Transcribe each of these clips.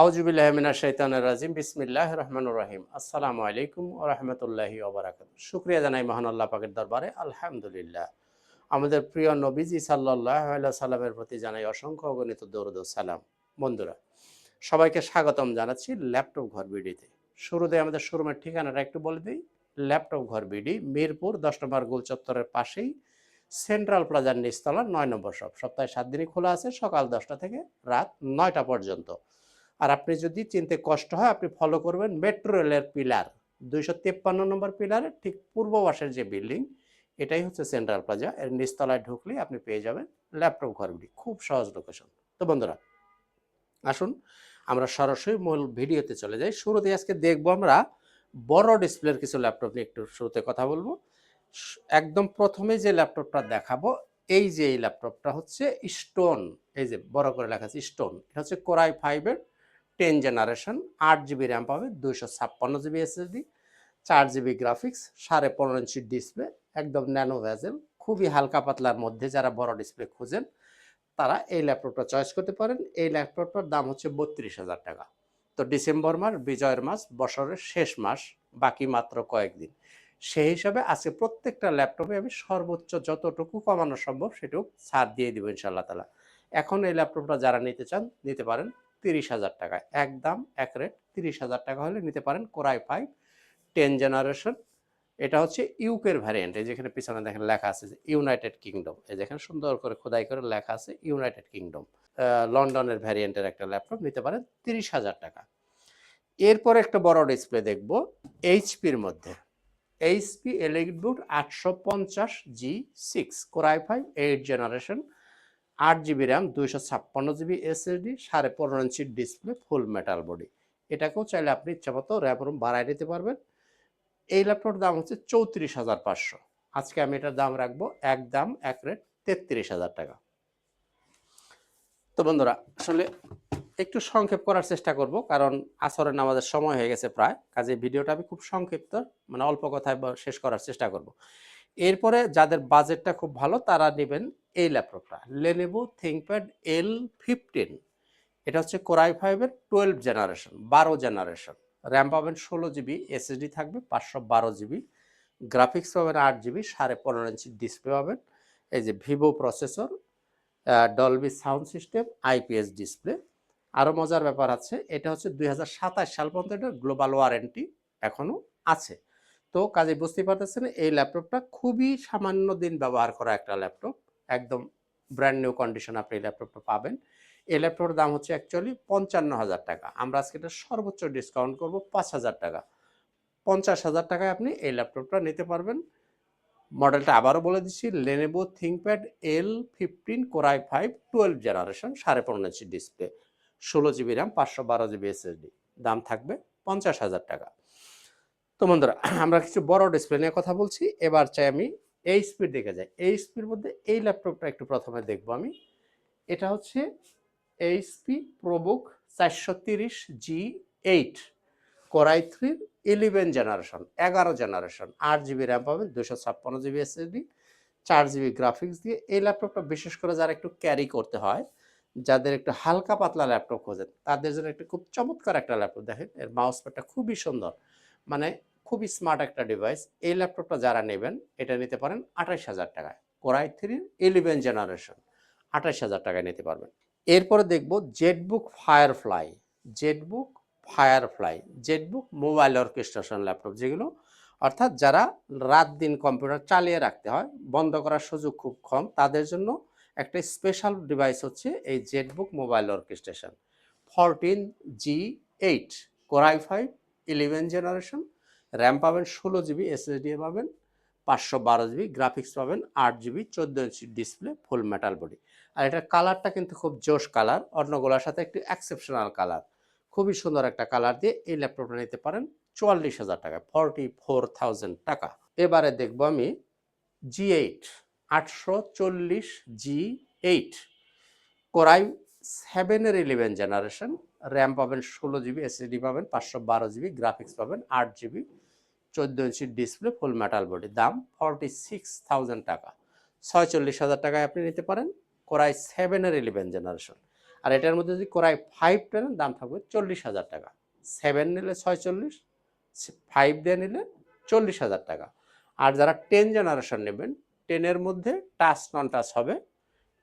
আউজুবিল্লাহমিনা শৈতানের রাজিম বিসমিল্লাহ রহমানুর রহিম আসসালামু আলাইকুম ও রহমতুল্লাহি ওবরাকাত শুক্রিয়া জানাই মহান আল্লাহ পাকের দরবারে। আলহামদুলিল্লাহ। আমাদের প্রিয় নবীজি সাল্লাহ সাল্লামের প্রতি জানাই অসংখ্য অগণিত দৌরদ সালাম। বন্ধুরা, সবাইকে স্বাগতম জানাচ্ছি ল্যাপটপ ঘর বিডিতে। শুরুতে আমাদের শোরুমের ঠিকানাটা একটু বলে দিই। ল্যাপটপ ঘর বিডি, মিরপুর, দশ নম্বর গোল চত্বরের পাশেই সেন্ট্রাল প্লাজার নিচতলা, নয় নম্বর শপ। সপ্তাহে সাত দিনই খোলা আছে, সকাল দশটা থেকে রাত নয়টা পর্যন্ত। আর আপনি যদি চিনতে কষ্ট হয়, আপনি ফলো করবেন মেট্রো রেলের পিলার দুইশো তেপ্পান্ন নম্বর পিলারের ঠিক পূর্ব পাশের যে বিল্ডিং এটাই হচ্ছে সেন্ট্রাল প্লাজা এর নিচতলায় ঢুকলেই আপনি পেয়ে যাবেন ল্যাপটপ ঘরগুলি। খুব সহজ লোকেশন তো বন্ধুরা, আসুন আমরা সরাসরি মূল ভিডিওতে চলে যাই। শুরুতে আজকে দেখব আমরা বড় ডিসপ্লের কিছু ল্যাপটপ নিয়ে একটু শুরুতে কথা বলব। একদম প্রথমে যে ল্যাপটপটা দেখাবো, এই যে এই ল্যাপটপটা হচ্ছে স্টোন এই যে বড় করে লেখা আছে স্টোন এটা হচ্ছে কোরাই ফাইভের টেন জেনারেশন, আট জিবি র্যাম পাবে, দুইশো ছাপ্পান্ন জিবি এসএসডি, চার জিবি গ্রাফিক্স, সাড়ে পনেরো ইঞ্চি ডিসপ্লে, একদম ন্যানো ভ্যাজেল খুবই হালকা পাতলার মধ্যে যারা বড় ডিসপ্লে খুঁজেন, তারা এই ল্যাপটপটা চয়েস করতে পারেন। এই ল্যাপটপটার দাম হচ্ছে বত্রিশ হাজার টাকা। তো ডিসেম্বর মাস, বিজয়ের মাস, বছরের শেষ মাস, বাকি মাত্র কয়েকদিন। সেই হিসাবে আজকে প্রত্যেকটা ল্যাপটপে আমি সর্বোচ্চ যতটুকু কমানো সম্ভব, সেটুকু ছাড় দিয়ে দিব ইনশাল্লাহ তালা এখন এই ল্যাপটপটা যারা নিতে চান, নিতে পারেন। তিরিশ হাজার টাকায় একদম এক রেট তিরিশ হাজার টাকা হলে নিতে পারেন কোরাই ফাইভ টেন জেনারেশন এটা হচ্ছে ইউকের ভ্যারিয়েন্ট এই যেখানে পিছনে দেখেন লেখা আছে যে ইউনাইটেড কিংডম এই যেখানে সুন্দর করে খোদাই করে লেখা আছে ইউনাইটেড কিংডম লন্ডনের ভ্যারিয়েন্টের একটা ল্যাপটপ নিতে পারেন তিরিশ হাজার টাকা। এরপর একটা বড় ডিসপ্লে দেখব এইচপির মধ্যে। এইচপি এলিটবুট আটশো পঞ্চাশ G six core i five eight generation আট জিবি র্যাম দুইশো ছাপ্পান্ন জিবি এসএসডি সাড়ে পনেরো ইঞ্চির ডিসপ্লে ফুল মেটাল বডি এটাকেও চাইলে আপনি ইচ্ছামতো র্যাম রুম বাড়াই নিতে পারবেন। এই ল্যাপটপের দাম হচ্ছে চৌত্রিশ হাজার পাঁচশো। আজকে আমি এটার দাম রাখব, এক দাম, এক রেট তেত্রিশ হাজার টাকা। তো বন্ধুরা, আসলে একটু সংক্ষেপ করার চেষ্টা করব, কারণ আসরের নামাজের সময় হয়ে গেছে প্রায়, কাজে ভিডিওটা আমি খুব সংক্ষিপ্ত মানে অল্প কথায় শেষ করার চেষ্টা করব। এরপরে যাদের বাজেটটা খুব ভালো, তারা নেবেন এই ল্যাপটপটা। লেনেভো থিঙ্কপ্যাড এল ফিফটিন এটা হচ্ছে কোরাই ফাইভের টুয়েলভ জেনারেশন বারো জেনারেশন র্যাম পাবেন ষোলো জিবি এসএসডি থাকবে পাঁচশো বারো জিবি গ্রাফিক্স পাবেন আট জিবি সাড়ে পনেরো ইঞ্চি ডিসপ্লে পাবেন। এই যে Vivo processor Dolby sound system IPS display আরও মজার ব্যাপার আছে, এটা হচ্ছে দুই হাজার সাতাশ সাল পর্যন্ত এটা গ্লোবাল ওয়ারেন্টি এখনও আছে। তো কাজে বুঝতেই পারতেছেন, এই ল্যাপটপটা খুবই সামান্য দিন ব্যবহার করা একটা ল্যাপটপ। একদম ব্র্যান্ড নিউ কন্ডিশন আপনি এই ল্যাপটপটা পাবেন। এই ল্যাপটপের দাম হচ্ছে অ্যাকচুয়ালি পঞ্চান্ন হাজার টাকা। আমরা আজকে এটা সর্বোচ্চ ডিসকাউন্ট করব পাঁচ হাজার টাকা। পঞ্চাশ হাজার টাকায় আপনি এই ল্যাপটপটা নিতে পারবেন। মডেলটা আবারও বলে দিচ্ছি Lenovo ThinkPad L fifteen core i five twelve generation সাড়ে পনেরো ইঞ্চি ডিসপ্লে ষোলো জিবি র্যাম পাঁচশো বারো জিবি এসএসডি দাম থাকবে পঞ্চাশ হাজার টাকা। তো বন্ধুরা, আমরা কিছু বড় ডিসপ্লে নিয়ে কথা বলছি। এবার চাই আমি এই স্পিড দেখে যাই। এই স্পিড মধ্যে এই ল্যাপটপটা একটু প্রথমে দেখব আমি। এটা হচ্ছে এইচপি প্রবুক চারশো তিরিশ জি এইট কোরাই থ্রির ইলেভেন জেনারেশন এগারো জেনারেশন আট জিবি র্যাম পাবেন দুশো ছাপ্পান্ন জিবি এস এসএসডি চার জিবি গ্রাফিক্স দিয়ে। এই ল্যাপটপটা বিশেষ করে যারা একটু ক্যারি করতে হয়, যাদের একটু হালকা পাতলা ল্যাপটপ খোঁজেন, তাদের জন্য একটা খুব চমৎকার একটা ল্যাপটপ দেখেন, এর মাউস প্যাডটা খুবই সুন্দর। মানে খুবই স্মার্ট একটা ডিভাইস এই ল্যাপটপটা যারা নেবেন, এটা নিতে পারেন আঠাশ হাজার টাকায়। কোরাই থ্রির ইলেভেন জেনারেশন আঠাশ হাজার টাকায় নিতে পারবেন। এরপরে দেখব ZBook Firefly ZBook Firefly ZBook mobile workstation laptop যেগুলো, অর্থাৎ যারা রাত দিন কম্পিউটার চালিয়ে রাখতে হয়, বন্ধ করার সুযোগ খুব কম, তাদের জন্য একটা স্পেশাল ডিভাইস হচ্ছে এই ZBook mobile workstation fourteen G eight core i five eleven generation RAM পাবেন ষোলো জিবি এসএসডি পাবেন, পাঁচশো বারো জিবি গ্রাফিক্স পাবেন, আট জিবি চোদ্দ inch display full metal body আর এটার কালারটা কিন্তু খুব জোশ কালার অন্যগুলোর সাথে একটু এক্সেপশনাল কালার খুবই সুন্দর একটা কালার দিয়ে এই ল্যাপটপটা নিতে পারেন চুয়াল্লিশ হাজার টাকা ফর্টি ফোর থাউজেন্ড টাকা। এবারে দেখব আমি জি এইট আটশো চল্লিশ জি এইট কোরাই সেভেনের ইলেভেন জেনারেশন র্যাম পাবেন ষোলো জিবি এসএসডি পাবেন, পাঁচশো বারো জিবি গ্রাফিক্স পাবেন, আট জিবি চোদ্দ inch display full metal body দাম ফর্টি সিক্স থাউজেন্ড টাকা। ছয়চল্লিশ হাজার টাকায় আপনি নিতে পারেন কোরাই সেভেনের ইলেভেন জেনারেশন আর এটার মধ্যে যদি কোরাই ফাইভ নেন, দাম থাকবে চল্লিশ হাজার টাকা। সেভেন নিলে ছয়চল্লিশ ফাইভ দিয়ে নিলে চল্লিশ হাজার টাকা। আর যারা টেন জেনারেশন নেবেন টেনের মধ্যে টাচ নন টাচ হবে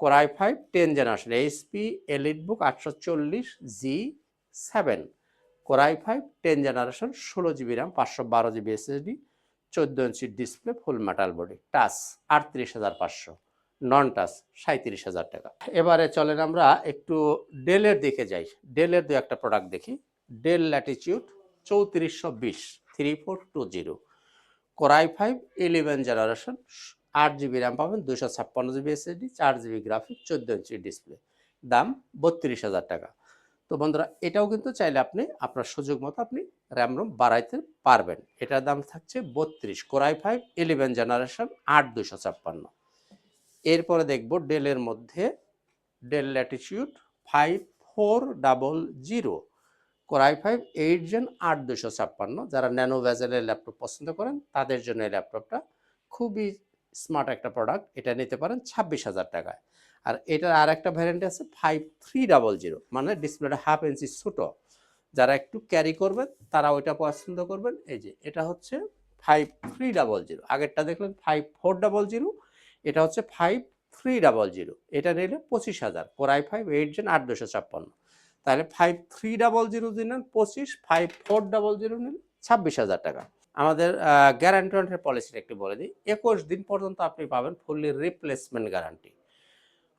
core i five ten generation HP EliteBook আটশো চল্লিশ G seven core i five ten generation ষোলো জিবি র্যাম পাঁচশো বারো জিবি এসএসডি চোদ্দ inch display full metal body touch আটত্রিশ হাজার পাঁচশো নন টাচ সাঁত্রিশ হাজার টাকা। এবারে চলেন আমরা একটু ডেলের দিকে যাই। ডেলের দু একটা প্রোডাক্ট দেখি। ডেল ল্যাটিচিউড চৌত্রিশশো বিশ three four two zero core i five eleven generation আট জিবি র্যাম পাবেন দুশো ছাপ্পান্ন জিবি এসএসডি চার জিবি গ্রাফিক চোদ্দ ইঞ্চি ডিসপ্লে দাম বত্রিশ হাজার টাকা। তো বন্ধুরা, এটাও কিন্তু চাইলে আপনি, আপনার সুযোগ মতো আপনি র্যাম রোম বাড়াইতে পারবেন। এটার দাম থাকছে বত্রিশ কোরাই ফাইভ ইলেভেন জেনারেশন আট দুশো ছাপ্পান্ন। এরপরে দেখব ডেলের মধ্যে Dell Latitude five four double zero core i five eight gen আট দুশো ছাপ্পান্ন। যারা ন্যানো ভ্যাজেলের ল্যাপটপ পছন্দ করেন, তাদের জন্য এই ল্যাপটপটা খুবই স্মার্ট একটা প্রোডাক্ট এটা নিতে পারেন ছাব্বিশ হাজার টাকায়। আর এটার আর একটা ভ্যারিয়েন্ট আছে ফাইভ থ্রি ডাবল জিরো মানে ডিসপ্লেটা হাফ ইঞ্চি ছোটো। যারা একটু ক্যারি করবেন, তারা ওইটা পছন্দ করবেন। এই যে, এটা হচ্ছে ফাইভ থ্রি ডাবল জিরো আগেরটা দেখলেন ফাইভ ফোর ডাবল জিরো এটা হচ্ছে ফাইভ থ্রি ডাবল জিরো এটা নিলে পঁচিশ হাজার কোরাই ফাইভ এইট জেন আট দুশো ছাপ্পান্ন। তাহলে ফাইভ থ্রি ডাবল জিরো দিলেন পঁচিশ ফাইভ ফোর ডাবল জিরো নিলেন ছাব্বিশ হাজার টাকা। আমাদের গ্যারান্টি পলিসিটা একটু বলে দিই, একুশ দিন পর্যন্ত আপনি পাবেন ফুললি রিপ্লেসমেন্ট গ্যারান্টি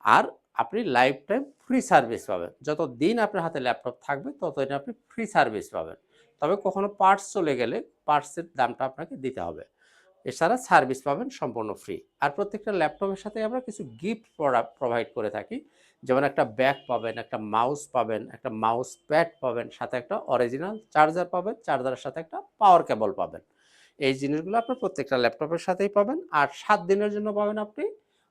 আর আপনি লাইফ টাইম ফ্রি সার্ভিস পাবেন। যত দিন আপনার হাতে ল্যাপটপ থাকবে, ততদিন আপনি ফ্রি সার্ভিস পাবেন। তবে কখনো পার্টস চলে গেলে পার্টসের দামটা আপনাকে দিতে হবে। এছাড়া সার্ভিস পাবেন সম্পূর্ণ ফ্রি আর প্রত্যেকটা ল্যাপটপের সাথে আমরা কিছু গিফট প্রোভাইড করে থাকি। যেমন একটা ব্যাগ পাবেন, একটা মাউস পাবেন, একটা মাউস প্যাড পাবেন, সাথে একটা অরিজিনাল চার্জার পাবেন চার্জারের সাথে একটা পাওয়ার কেবল পাবেন। এই জিনিসগুলো আপনার প্রত্যেকটা ল্যাপটপের সাথেই পাবেন। আর সাত দিনের জন্য পাবেন আপনি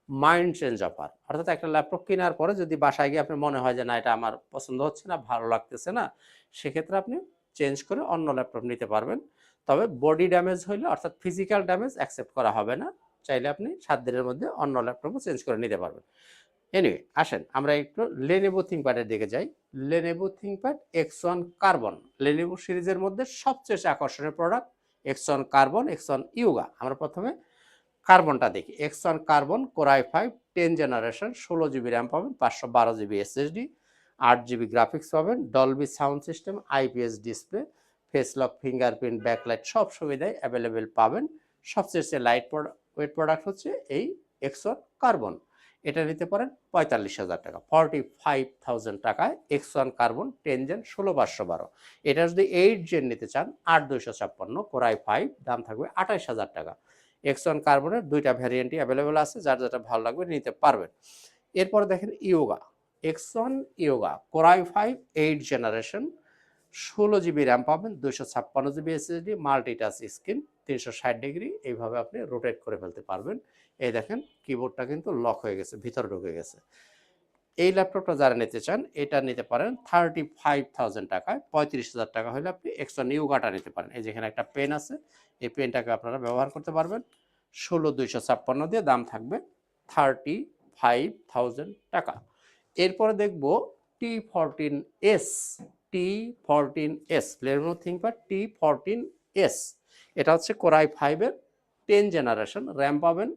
মাইন্ড চেঞ্জ অফার অর্থাৎ একটা ল্যাপটপ কেনার পরে যদি বাসায় গিয়ে আপনার মনে হয় যে, না, এটা আমার পছন্দ হচ্ছে না, ভালো লাগতেছে না, সেক্ষেত্রে আপনি চেঞ্জ করে অন্য ল্যাপটপ নিতে পারবেন। তবে বডি ড্যামেজ হইলে, অর্থাৎ ফিজিক্যাল ড্যামেজ অ্যাকসেপ্ট করা হবে না। চাইলে আপনি সাত দিনের মধ্যে অন্য ল্যাপটপও চেঞ্জ করে নিতে পারবেন। এনিওয়ে আসেন, আমরা একটু লেনেভো থিঙ্কপ্যাডের দিকে যাই। Lenovo ThinkPad X one carbon Lenovo সিরিজের মধ্যে সবচেয়ে আকর্ষণীয় product X one carbon X one Yoga আমরা প্রথমে কার্বনটা দেখি। X one carbon core i five ten generation ষোলো জিবি র্যাম পাবেন, পাঁচশো বারো জিবি এসএসডি আট জিবি গ্রাফিক্স পাবেন Dolby sound system IPS display face lock fingerprint backlight সব সুবিধাই অ্যাভেলেবেল পাবেন। সবচেয়ে লাইট ওয়েট প্রোডাক্ট হচ্ছে এই এক্স ওয়ান কার্বন। এটা নিতে পারেন পঁয়তাল্লিশ হাজার টাকা ফর্টি ফাইভ থাউজেন্ড টাকায় X one carbon ten gen ষোলো পাঁচশো বারো। এটা যদি এইট জেন নিতে চান, আট দুইশো ছাপ্পান্ন কোরাই ফাইভ দাম থাকবে আঠাইশ হাজার টাকা। এক্স ওয়ান কার্বনের দুইটা ভ্যারিয়েন্টই অ্যাভেলেবেল আছে, যার যেটা ভালো লাগবে নিতে পারবেন। এরপরে দেখেন Yoga X one Yoga core i five eight generation ষোলো জিবি র্যাম পাবেন দুশো ছাপ্পান্ন জিবি এসএসডি মাল্টিটাচ স্ক্রিন তিনশো ষাট ডিগ্রি এইভাবে আপনি রোটেট করে ফেলতে পারবেন। এই দেখেন কিবোর্ডটা কিন্তু লক হয়ে গেছে, ভিতরে ঢুকে গেছে। এই ল্যাপটপটা যারা নিতে চান, এটা নিতে পারেন থার্টি ফাইভ থাউজেন্ড টাকায়, পঁয়ত্রিশ হাজার টাকা হলে আপনি এক্সট্রা নিউগাটা নিতে পারেন। এই যেখানে একটা পেন আছে, এই পেনটাকে আপনারা ব্যবহার করতে পারবেন। ষোলো, দুইশো ছাপ্পান্ন দিয়ে দাম থাকবে থার্টি ফাইভ থাউজেন্ড টাকা। এরপরে দেখব T fourteen S, T fourteen S Lenovo ThinkPad T fourteen S. এটা হচ্ছে কোরাই ফাইভের টেন জেনারেশন, র্যাম পাবেন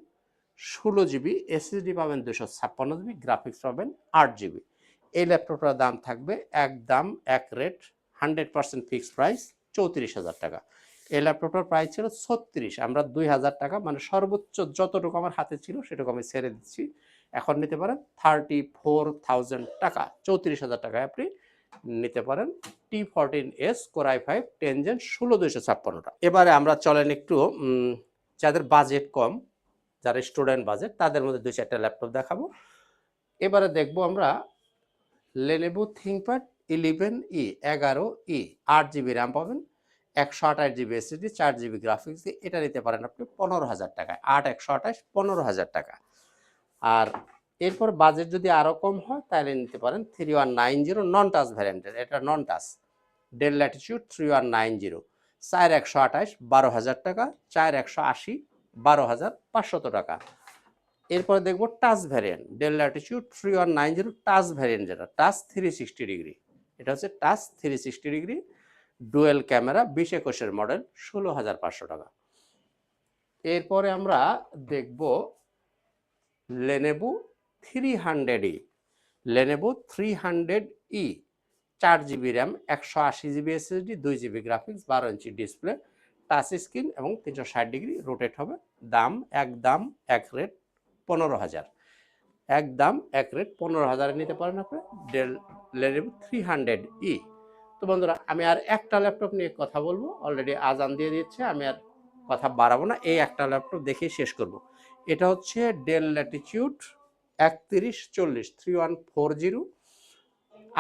ষোলো জিবি, এসএসডি পাবেন দুশো ছাপ্পান্ন জিবি, গ্রাফিক্স পাবেন আট জিবি। এই ল্যাপটপটার দাম থাকবে এক দাম এক rate, hundred percent fixed price চৌত্রিশ হাজার টাকা। এই ল্যাপটপটার প্রাইস ছিল ছত্রিশ, আমরা দুই হাজার টাকা মানে সর্বোচ্চ যতটুকু আমার হাতে ছিল সেটুকু আমি ছেড়ে দিচ্ছি। এখন নিতে পারেন থার্টি ফোর থাউজেন্ড টাকা, চৌত্রিশ হাজার টাকায় আপনি নিতে পারেন T fourteen S core i five ten gen ষোলো দুইশো ছাপ্পান্নটা। এবারে আমরা চলেন একটু যাদের বাজেট কম, যারা স্টুডেন্ট বাজেট তাদের মধ্যে দুই চারটা ল্যাপটপ দেখাবো। এবারে দেখব আমরা লেনেভো থিঙ্কপ্যাড ইলেভেন ই এগারো ই আট জিবি র্যাম পাবেন। একশো আঠাশ জিবি এসএসডি চার জিবি গ্রাফিক্স দিয়ে এটা নিতে পারেন আপনি পনেরো হাজার টাকায়। আট, একশো আঠাশ, পনেরো হাজার টাকা। আর এরপর বাজেট যদি আরও কম হয়, তাহলে নিতে পারেন three one nine zero non touch ভ্যারিয়েন্টের এটা non touch Dell Latitude three one nine zero চার, একশো আঠাশ, বারো হাজার টাকা। চার, একশো আশি, বারো হাজার, পাঁচশত টাকা। এরপরে দেখব touch variant Dell Latitude three one nine zero touch variant যেটা। টাচ থ্রি সিক্সটি ডিগ্রি এটা হচ্ছে touch three sixty degree dual camera বিশ একুশের মডেল, ষোলো হাজার পাঁচশো টাকা। এরপরে আমরা দেখব Lenovo three hundred E Lenovo three hundred E চার জিবি র্যাম একশো আশি জিবি এসএসডি দুই জিবি গ্রাফিক্স বারো ইঞ্চি ডিসপ্লে টাচ স্ক্রিন এবং তিনশো ষাট ডিগ্রি রোটেট হবে। দাম এক দাম এক রেট পনেরো হাজার। এক দাম এক রেট পনেরো হাজারে নিতে পারেন আপনি। Dell Lenovo three hundred E তো বন্ধুরা, আমি আর একটা ল্যাপটপ নিয়ে কথা বলব। অলরেডি আজান দিয়ে দিচ্ছে আমি আর কথা বাড়াবো না। এই একটা ল্যাপটপ দেখেই শেষ করব। এটা হচ্ছে ডেল ল্যাটিটিউড একত্রিশ চল্লিশ থ্রি ওয়ান ফোর জিরো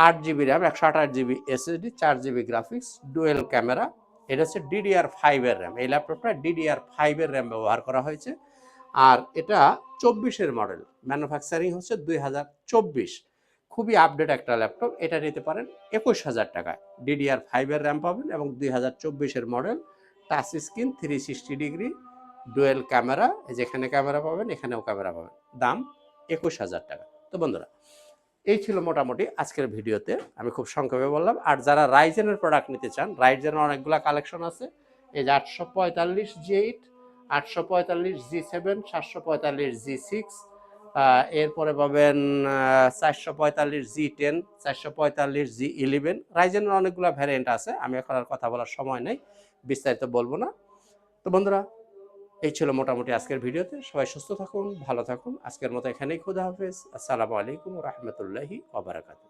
আট জিবি র্যাম একশো আঠাশ জিবি এসএসডি চার জিবি গ্রাফিক্স ডুয়েল ক্যামেরা এটা হচ্ছে ডিডিআর ফাইভের র্যাম এই ল্যাপটপটা ডিডিআর ফাইভের র্যাম ব্যবহার করা হয়েছে। আর এটা চব্বিশের মডেল ম্যানুফ্যাকচারিং হচ্ছে দুই হাজার চব্বিশ। খুবই আপডেট একটা ল্যাপটপ এটা নিতে পারেন একুশ হাজার টাকায়। ডিডিআর ফাইভের র্যাম পাবেন এবং দুই হাজার চব্বিশের model touch screen three sixty degree dual camera যেখানে ক্যামেরা পাবেন, এখানেও ক্যামেরা পাবেন। দাম একুশ হাজার টাকা। তো বন্ধুরা, এই ছিল মোটামুটি আজকের ভিডিওতে। আমি খুব সংক্ষেপে বললাম, আর যারা রাইজেনের প্রোডাক্ট নিতে চান রাইজেনের অনেকগুলো কালেকশন আছে। এই যে আটশো পঁয়তাল্লিশ জি এইট আটশো পঁয়তাল্লিশ জি সেভেন সাতশো পঁয়তাল্লিশ জি সিক্স এরপরে পাবেন চারশো পঁয়তাল্লিশ জি টেন, চারশো পঁয়তাল্লিশ জি ইলেভেন। রাইজেনের অনেকগুলো ভ্যারিয়েন্ট আছে, আমি এখন আর কথা বলার সময় নেই, বিস্তারিত বলব না। তো বন্ধুরা, এই ছিল মোটামুটি আজকের ভিডিওতে। সবাই সুস্থ থাকুন, ভালো থাকুন। আজকের মতো এখানেই খুদা হাফেজ। আসসালামু আলাইকুম রহমতুল্লাহি ওবরাকাতু